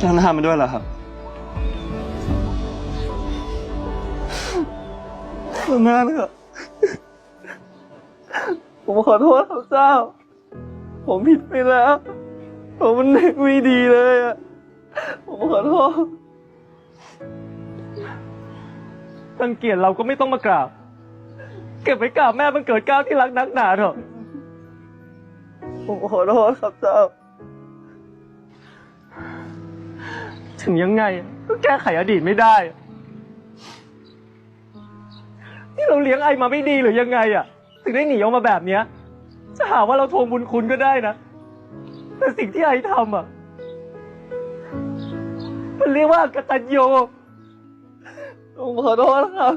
แก้วหน้ามาด้วยเหรอครับขอโทษนะครับผมขอโทษครับเจ้า ผมผิดไปแล้ว ผมมันเด็กไม่ดีเลยอะผมขอโทษรังเกียจเราก็ไม่ต้องมากราบ เก็บไว้กราบแม่มันเกิดก้าวที่รักนักหนาเถอะผมขอโทษครับเจ้า ถึงยังไง ก็แก้ไขอดีตไม่ได้ที่เราเลี้ยงไอมาไม่ดีหรือยังไงอะ ถึงได้หนีออกมาแบบเนี้ย จะหาว่าเราทวงบุญคุณก็ได้นะ แต่สิ่งที่ไอทำอะ มันเรียกว่ากตัญญูผมขอโทษครับ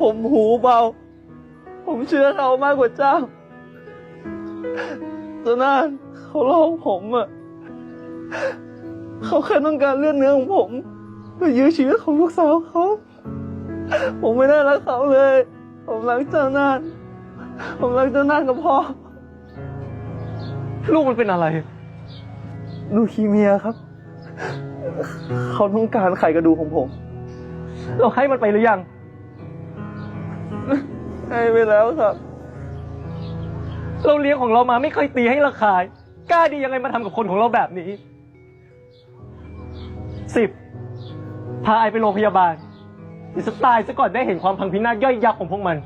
ผมหูเบา ผมเชื่อเขามากกว่าเจ้าตอนนั้นเขาลอกผมอะ เขาแค่ต้องการเลือดเนื้อของผมเพื่อยื้อชีวิตของลูกสาวเขาผมไม่ได้รักเขาเลย ผมรักเจ้านาน ผมรักเจ้านานกับพ่อ ลูกมันเป็นอะไร ลูคีเมียครับ เขาต้องการไขกระดูกของผม เราให้มันไปหรือยัง ให้ไปแล้วครับ เราเลี้ยงของเรามาไม่เคยตีให้ระคาย กล้าดียังไงมาทำกับคนของเราแบบนี้ สิบพาไอไปโรงพยาบาลเดี๋ยวจะตายซะก่อนได้เห็นความพังพินาศย่อยยับของพวกมัน